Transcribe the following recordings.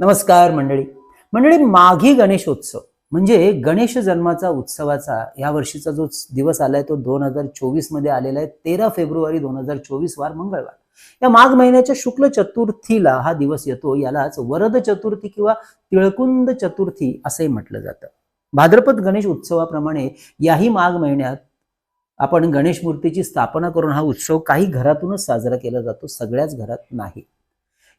नमस्कार मंडळी. मंडळी माघी गणेशोत्सव म्हणजे गणेश जन्माचा उत्सवाचा या वर्षीचा जो दिवस आलाय तो दोन हजार चोवीसमध्ये आलेला आहे. तेरा फेब्रुवारी दोन हजार चोवीस वार मंगळवार. या माघ महिन्याच्या शुक्ल चतुर्थीला हा दिवस येतो. यालाच वरद चतुर्थी किंवा तिळकुंद चतुर्थी असंही म्हटलं जातं. भाद्रपद गणेश उत्सवाप्रमाणे याही माघ महिन्यात आपण गणेश मूर्तीची स्थापना करून हा उत्सव काही घरातूनच साजरा केला जातो. सगळ्याच घरात नाही.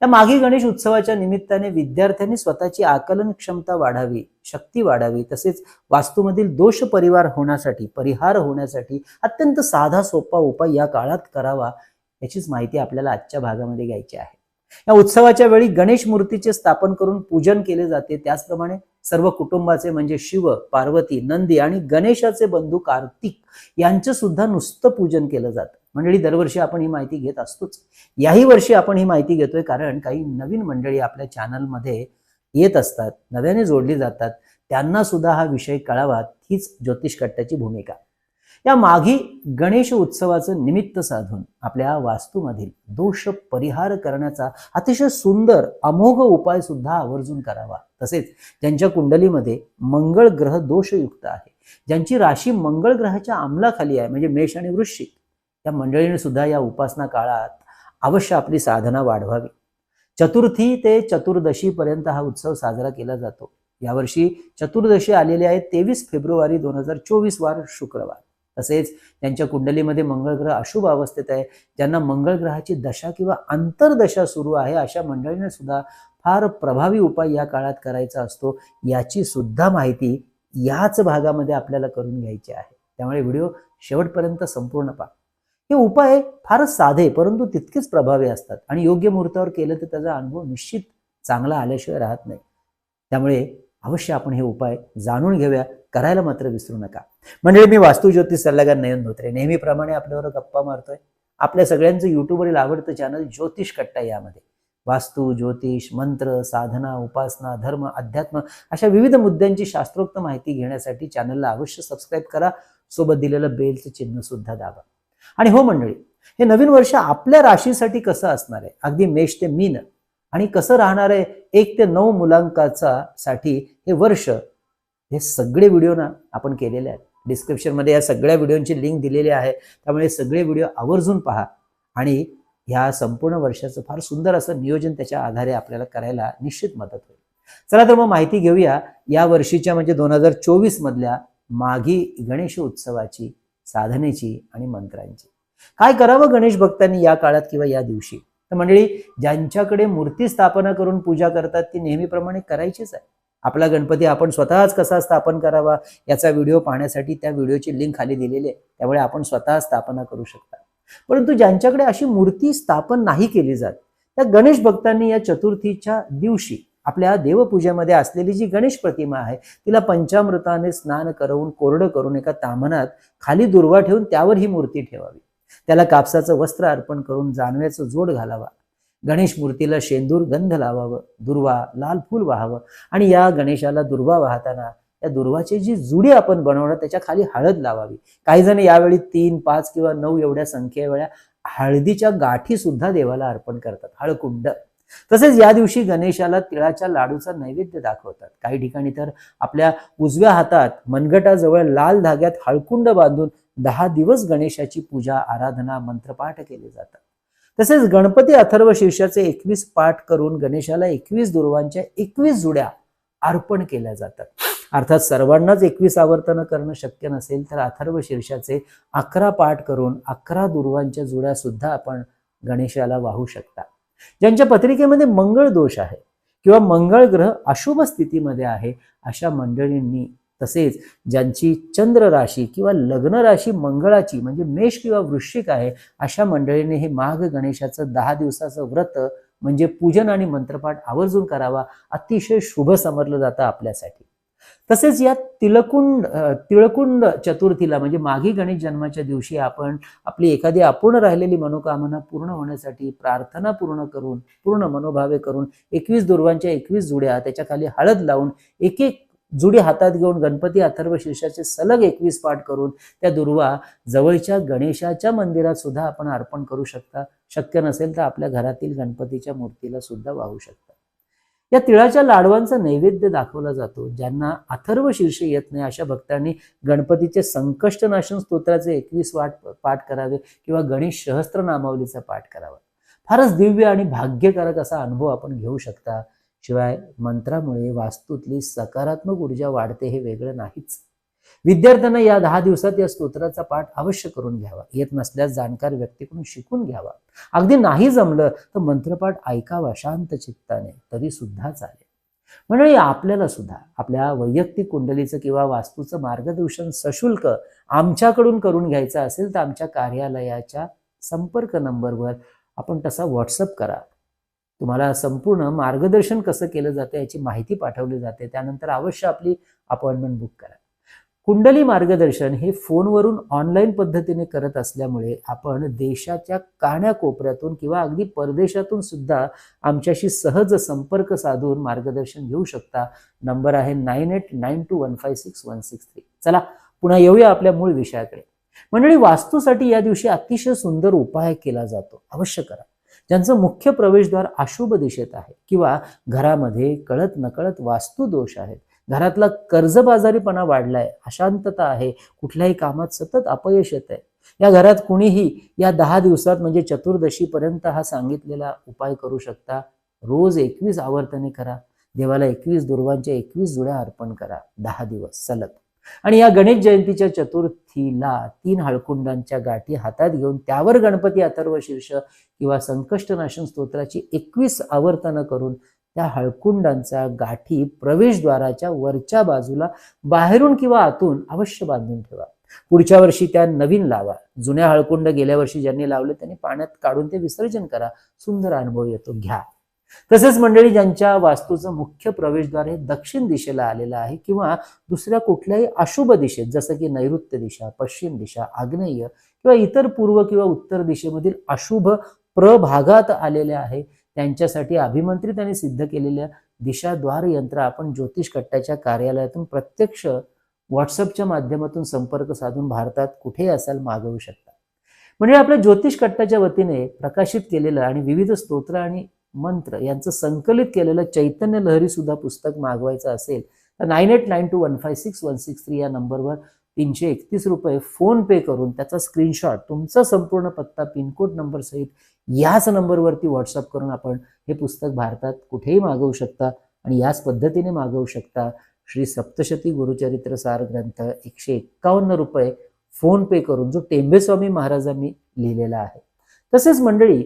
या माघी गणेश उत्सवाच्या निमित्ताने विद्यार्थ्यांनी स्वतःची आकलन क्षमता वाढावी शक्ती वाढावी तसेच वास्तूमधील दोष परिवार होण्यासाठी परिहार होण्यासाठी अत्यंत साधा सोपा उपाय या काळात करावा याचीच माहिती आपल्याला आजच्या भागामध्ये घ्यायची आहे. या उत्सवाच्या वेळी गणेश मूर्तीचे स्थापन करून पूजन केले जाते. त्याचप्रमाणे सर्व कुटुंबाचे म्हणजे शिव पार्वती नंदी आणि गणेशाचे बंधू कार्तिक यांचं सुद्धा नुसतं पूजन केलं जातं. मंडळी दरवर्षी आपण ही माहिती घेत असतोच. याही वर्षी आपण ही माहिती घेतोय कारण काही नवीन मंडळी आपल्या चॅनलमध्ये येत असतात नव्याने जोडली जातात. त्यांना सुद्धा हा विषय कळावा हीच ज्योतिष कट्ट्याची भूमिका. या माघी गणेश उत्सवाचं निमित्त साधून आपल्या वास्तूमधील दोष परिहार करण्याचा अतिशय सुंदर अमोघ उपाय सुद्धा आवर्जून करावा. तसेच ज्यांच्या कुंडलीमध्ये मंगळ ग्रह दोषयुक्त आहे ज्यांची राशी मंगळ ग्रहाच्या अंमलाखाली आहे म्हणजे मेष आणि वृश्चिक या मंडळीने सुद्धा या उपासना काळात अवश्य आपली साधना वाढवावी. चतुर्थी ते चतुर्दशीपर्यंत हा उत्सव साजरा केला जातो. यावर्षी चतुर्दशी आलेली आहे तेवीस फेब्रुवारी दोन हजार चोवीस वार शुक्रवार. तसेच त्यांच्या कुंडलीमध्ये मंगळ ग्रह अशुभ अवस्थेत आहे. ज्यांना मंगळ ग्रहाची दशा किंवा अंतर्दशा सुरू आहे अशा मंडळीने सुद्धा फार प्रभावी उपाय या काळात करायचा असतो. याची सुद्धा माहिती याच भागामध्ये आपल्याला करून घ्यायची आहे. त्यामुळे व्हिडिओ शेवटपर्यंत संपूर्ण पहा. हे उपाय फारच साधे परंतु तितकेच प्रभावी असतात. आणि योग्य मुहूर्तावर केलं तर त्याचा अनुभव निश्चित चांगला आल्याशिवाय राहत नाही. त्यामुळे अवश्य आपण हे उपाय जाणून घेऊया. करायला मात्र विसरू नका. म्हणजे मी वास्तुज्योतिष सल्लागार नयन धोत्रे. नेहमीप्रमाणे आपल्यावर गप्पा मारतोय. आपल्या सगळ्यांचं युट्यूबवरील आवडतं चॅनल ज्योतिष कट्टा यामध्ये. वास्तू ज्योतिष मंत्र साधना उपासना धर्म अध्यात्म अशा विविध मुद्द्यांची शास्त्रोक्त माहिती घेण्यासाठी चॅनलला अवश्य सबस्क्राईब करा. सोबत दिलेलं बेलचं चिन्ह सुद्धा दाबा. आणि हो मंडळी हे नवीन वर्ष आपल्या राशीसाठी कसं असणार आहे? अगदी मेष ते मीन. आणि कसं राहणार आहे? एक ते नऊ मुलांकाचा साठी हे वर्ष. हे सगळे व्हिडिओ ना आपण केलेले आहेत. डिस्क्रिप्शनमध्ये या सगळ्या व्हिडिओंची लिंक दिलेली आहे. त्यामुळे सगळे व्हिडिओ आवर्जून पहा. आणि ह्या संपूर्ण वर्षाचं फार सुंदर असं नियोजन त्याच्या आधारे आपल्याला करायला निश्चित मदत होईल. चला तर मग माहिती घेऊया. या वर्षीच्या म्हणजे दोन हजार चोवीस मधल्या माघी गणेश उत्सवाची साधनेची आणि मंत्रांची. काय करावं गणेश भक्तांनी या काळात किंवा या दिवशी? तर मंडळी ज्यांच्याकडे मूर्ती स्थापना करून पूजा करतात ती नेहमीप्रमाणे करायचीच आहे. आपला गणपती आपण स्वतःच कसा स्थापन करावा याचा व्हिडिओ पाहण्यासाठी त्या व्हिडिओची लिंक खाली दिलेली आहे. त्यामुळे आपण स्वतः स्थापना करू शकता. परंतु ज्यांच्याकडे अशी मूर्ती स्थापन नाही केली जात त्या गणेश भक्तांनी या चतुर्थीच्या दिवशी आपल्या देवपूजेमध्ये असलेली जी गणेश प्रतिमा आहे तिला पंचामृताने स्नान करवून कोरडं करून एका तामनात खाली दुर्वा ठेवून त्यावर ही मूर्ती ठेवावी. त्याला कापसाचं वस्त्र अर्पण करून जानव्याचं जोड घालावा. गणेश मूर्तीला शेंदूर गंध लावावं दुर्वा लाल फूल वाहावं आणि या गणेशाला दुर्वा वाहताना या दुर्वाची जी जुडी आपण बनवणार त्याच्याखाली हळद लावावी. काही जण यावेळी तीन पाच किंवा नऊ एवढ्या संख्ये वेळा हळदीच्या गाठी सुद्धा देवाला अर्पण करतात. हळकुंड. तसेच या दिवशी गणेशाला तिळाच्या लाडूचा नैवेद्य दाखवतात. काही ठिकाणी तर आपल्या उजव्या हातात मनगटाजवळ लाल धाग्यात हळकुंड बांधून दहा दिवस गणेशाची पूजा आराधना मंत्रपाठ केले जातात. तसेच गणपती अथर्व शीर्षाचे एकवीस पाठ करून गणेशाला एकवीस दुर्वांच्या एकवीस जुड्या अर्पण केल्या जातात. अर्थात सर्वांनाच एकवीस आवर्तनं करणं शक्य नसेल तर अथर्व शीर्षाचे अकरा पाठ करून अकरा दुर्वांच्या जुड्या सुद्धा आपण गणेशाला वाहू शकता. ज्यांच्या पत्रिकेमध्ये मंगळ दोष आहे किंवा मंगळ ग्रह अशुभ स्थितीमध्ये आहे अशा मंडळींनी तसेच ज्यांची चंद्र राशी किंवा लग्न राशी मंगळाची म्हणजे मेष किंवा वृश्चिक आहे अशा मंडळींनी हे माघ गणेशाचं दहा दिवसाचं व्रत म्हणजे पूजन आणि मंत्रपाठ आवर्जून करावा अतिशय शुभ समजलं जातं आपल्यासाठी. तसेच या तिळकुंड तिळकुंड चतुर्थीला म्हणजे माघी गणेश जन्माच्या दिवशी आपण आपली एखादी अपूर्ण राहिलेली मनोकामना पूर्ण होण्यासाठी प्रार्थना पूर्ण करून पूर्ण मनोभावे करून एकवीस दुर्वांच्या एकवीस जुड्या त्याच्याखाली हळद लावून एक एक जुडी हातात घेऊन गणपती अथर्व शीर्षाचे सलग एकवीस पाठ करून त्या दुर्वा जवळच्या गणेशाच्या मंदिरात सुद्धा आपण अर्पण करू शकता. शक्य नसेल तर आपल्या घरातील गणपतीच्या मूर्तीला सुद्धा वाहू शकता. या तिळाच्या लाडवांचा नैवेद्य दाखवला जातो ज्यांना अथर्व शीर्ष येत नाही अशा भक्तांनी गणपतीचे संकष्टनाशन स्तोत्राचे एकवीस वाट पाठ करावे किंवा गणेश सहस्त्र नामावलीचा पाठ करावा. फारच दिव्य आणि भाग्यकारक असा अनुभव आपण घेऊ शकता. शिवाय मंत्रामुळे वास्तूतली सकारात्मक ऊर्जा वाढते हे वेगळं नाहीच. विद्यार्थ्यांना या दहा दिवसात या स्तोत्राचा पाठ अवश्य करून घ्यावा. येत नसल्यास जाणकार व्यक्तीकडून शिकून घ्यावा. अगदी नाही जमलं तर मंत्रपाठ ऐकावा शांत चित्ताने तरी सुद्धा चालेल. म्हणजे आपल्याला सुद्धा आपल्या वैयक्तिक कुंडलीचं किंवा वास्तूचं मार्गदर्शन सशुल्क आमच्याकडून करून घ्यायचं असेल तर आमच्या कार्यालयाच्या संपर्क नंबरवर आपण तसा व्हॉट्सअप करा. तुम्हाला संपूर्ण मार्गदर्शन कसं केलं जातं याची माहिती पाठवली जाते. त्यानंतर अवश्य आपली अपॉइंटमेंट बुक करा. कुंडली मार्गदर्शन हे फोनवरून ऑनलाईन पद्धतीने करत असल्यामुळे आपण देशाच्या काण्याकोपऱ्यातून किंवा अगदी परदेशातून सुद्धा आमच्याशी सहज संपर्क साधून मार्गदर्शन घेऊ शकता. नंबर आहे nine eight nine two one five six one six three. चला पुन्हा येऊया आपल्या मूळ विषयाकडे. मंडळी वास्तूसाठी या दिवशी अतिशय सुंदर उपाय केला जातो. अवश्य करा. ज्यांचं मुख्य प्रवेशद्वार अशुभ दिशेत आहे किंवा घरामध्ये कळत नकळत वास्तू दोष आहेत घरातला कर्जबाजारीपणा वाढलाय अशांतता आहे कुठल्याही कामात सतत अपयश येत आहे या घरात कुणीही या दहा दिवसात म्हणजे चतुर्दशीपर्यंत हा सांगितलेला उपाय करू शकता. रोज एकवीस आवर्तने करा. देवाला एकवीस दुर्वांच्या एकवीस जुड्या अर्पण करा. दहा दिवस सलग. आणि या गणेश जयंतीच्या चतुर्थीला तीन हळकुंडांच्या गाठी हातात घेऊन त्यावर गणपती अथर्व शीर्ष किंवा संकष्टनाशन स्तोत्राची एकवीस आवर्तनं करून त्या हळकुंडांचा गाठी प्रवेशद्वाराच्या वरच्या बाजूला बाहेरून किंवा आतून अवश्य बांधून ठेवा. पुढच्या वर्षी त्या नवीन लावा. जुन्या हळकुंड गेल्या वर्षी ज्यांनी लावले त्यांनी पाण्यात काढून ते विसर्जन करा. सुंदर अनुभव येतो. घ्या. तसेच मंडळी ज्यांच्या वास्तूचं मुख्य प्रवेशद्वार हे दक्षिण दिशेला आलेलं आहे किंवा दुसऱ्या कुठल्याही अशुभ दिशेत जसं की नैऋत्य दिशा पश्चिम दिशा आग्नेय किंवा इतर पूर्व किंवा उत्तर दिशेमधील अशुभ प्रभागात आलेले आहे त्यांच्यासाठी अभिमंत्रित आणि सिद्ध केलेल्या दिशाद्वार यंत्र आपण ज्योतिष कट्ट्याच्या कार्यालयातून प्रत्यक्ष व्हॉट्सअपच्या माध्यमातून संपर्क साधून भारतात कुठेही असाल मागवू शकता. म्हणजे आपल्या ज्योतिष कट्ट्याच्या वतीने प्रकाशित केलेलं आणि विविध स्तोत्र आणि मंत्र यांचं संकलित केलेलं चैतन्य लहरी सुद्धा पुस्तक मागवायचं असेल तर nine eight nine two one five six one six three या नंबरवर तीनशे एकतीस रुपये फोन पे करून त्याचा स्क्रीनशॉट तुमचा संपूर्ण पत्ता पिनकोड नंबर सहित याच नंबरवरती व्हॉट्सअप करून आपण हे पुस्तक भारतात कुठेही मागवू शकता आणि याच पद्धतीने मागवू शकता. श्री सप्तशती गुरुचरित्र सार ग्रंथ एकशे एक्कावन्न रुपये फोन पे करून जो टेंबेस्वामी महाराजांनी लिहिलेला आहे. तसेच मंडळी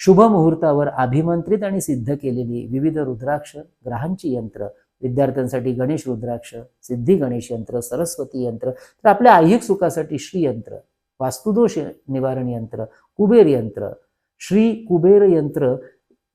शुभ मुहूर्तावर अभिमंत्रित आणि सिद्ध केलेली विविध रुद्राक्ष ग्रहांची यंत्र विद्यार्थ्यांसाठी गणेश रुद्राक्ष सिद्धी गणेश यंत्र सरस्वती यंत्र तर आपल्या ऐहिक सुखासाठी श्री यंत्र वास्तुदोष निवारण यंत्र कुबेर यंत्र श्री कुबेर यंत्र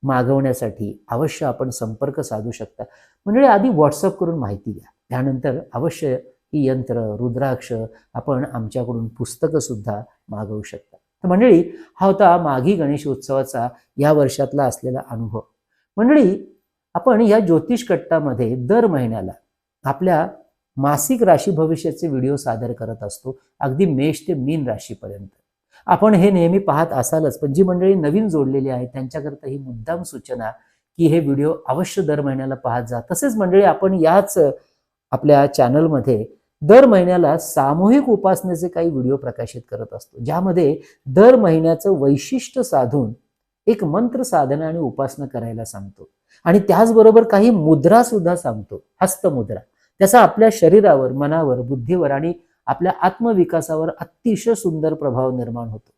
मागवण्यासाठी अवश्य आपण संपर्क साधू शकता. म्हणजे आधी व्हॉट्सअप करून माहिती द्या त्यानंतर अवश्य ही यंत्र रुद्राक्ष आपण आमच्याकडून पुस्तकं सुद्धा मागवू शकता. तर मंडळी हा होता माघी गणेश उत्सवाचा या वर्षातला असलेला अनुभव. मंडळी आपण या ज्योतिष कट्टामध्ये दर महिन्याला आपल्या मासिक राशी भविष्याचे व्हिडिओ सादर करत असतो. अगदी मेष ते मीन राशीपर्यंत. आपण हे नेहमी पाहत असालच पण जी मंडळी नवीन जोडलेली आहेत त्यांच्याकरता ही मुद्दाम सूचना की हे व्हिडिओ अवश्य दर महिन्याला पाहत जा. तसेच मंडळी आपण याच आपल्या चॅनलमध्ये दर महिन्याला सामूहिक उपासनेचे काही व्हिडिओ प्रकाशित करत असतो ज्यामध्ये दर महिन्याचं वैशिष्ट्य साधून एक मंत्र साधना आणि उपासना करायला सांगतो. आणि त्याचबरोबर काही मुद्रा सुद्धा सांगतो. हस्तमुद्रा त्याचा आपल्या शरीरावर मनावर बुद्धीवर आणि आपल्या आत्मविकासावर अतिशय सुंदर प्रभाव निर्माण होतो.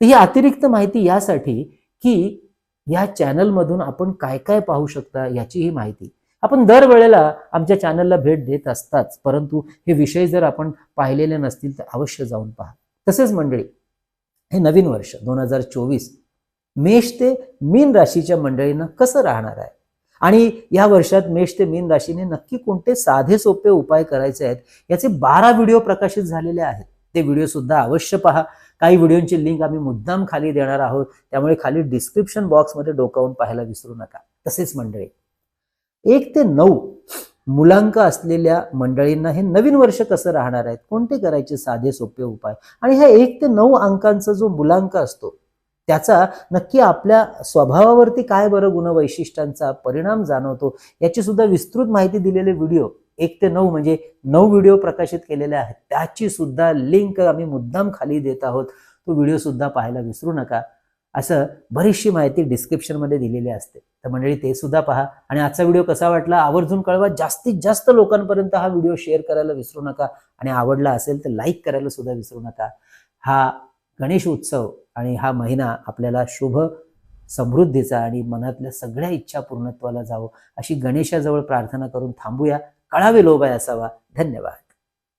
तर ही अतिरिक्त माहिती यासाठी की या चॅनलमधून आपण काय काय पाहू शकता याची ही माहिती. आपण दरवेळेला आमच्या चॅनलला भेट देत असताच परंतु हे विषय जर आपण पाहिलेले नसतील तर अवश्य जाऊन पहा. तसेच मंडळी हे नवीन वर्ष दोन हजार चोवीस मेष ते मीन राशीच्या मंडळींना कसं राहणार आहे? आणि या वर्षात मेष ते मीन राशीने नक्की कोणते साधे सोपे उपाय करायचे आहेत? याचे बारा व्हिडिओ प्रकाशित झालेले आहेत. ते व्हिडिओ सुद्धा अवश्य पहा. काही व्हिडिओची लिंक आम्ही मुद्दाम खाली देणार आहोत. त्यामुळे खाली डिस्क्रिप्शन बॉक्समध्ये डोकावून पाहायला विसरू नका. तसेच मंडळी एक ते नऊ मुलांक असलेल्या मंडळींना हे नवीन वर्ष कसं राहणार आहेत कोणते करायचे साधे सोपे उपाय? आणि ह्या एक ते नऊ अंकांचा जो मुलांक असतो त्याचा नक्की आपल्या स्वभावावरती काय बरं गुणवैशिष्ट्यांचा परिणाम जाणवतो याची सुद्धा विस्तृत माहिती दिलेले व्हिडिओ एक ते नऊ म्हणजे नऊ व्हिडिओ प्रकाशित केलेले आहेत. त्याची सुद्धा लिंक आम्ही मुद्दाम खाली देत आहोत. तो व्हिडिओ सुद्धा पाहायला विसरू नका. असं बरीचशी माहिती डिस्क्रिप्शनमध्ये दिलेली असते. तर मंडळी ते सुद्धा पहा. आणि आजचा व्हिडिओ कसा वाटला आवर्जून कळवा. जास्तीत जास्त लोकांपर्यंत हा व्हिडिओ शेअर करायला विसरू नका. आणि आवडला असेल तर लाईक करायला सुद्धा विसरू नका. हा गणेश उत्सव आणि हा महिना आपल्याला शुभ समृद्धीचा आणि मनातल्या सगळ्या इच्छा पूर्णत्वाला जावं. अशी गणेशाजवळ प्रार्थना करून थांबूया. कळावे लोभाय असावा. धन्यवाद.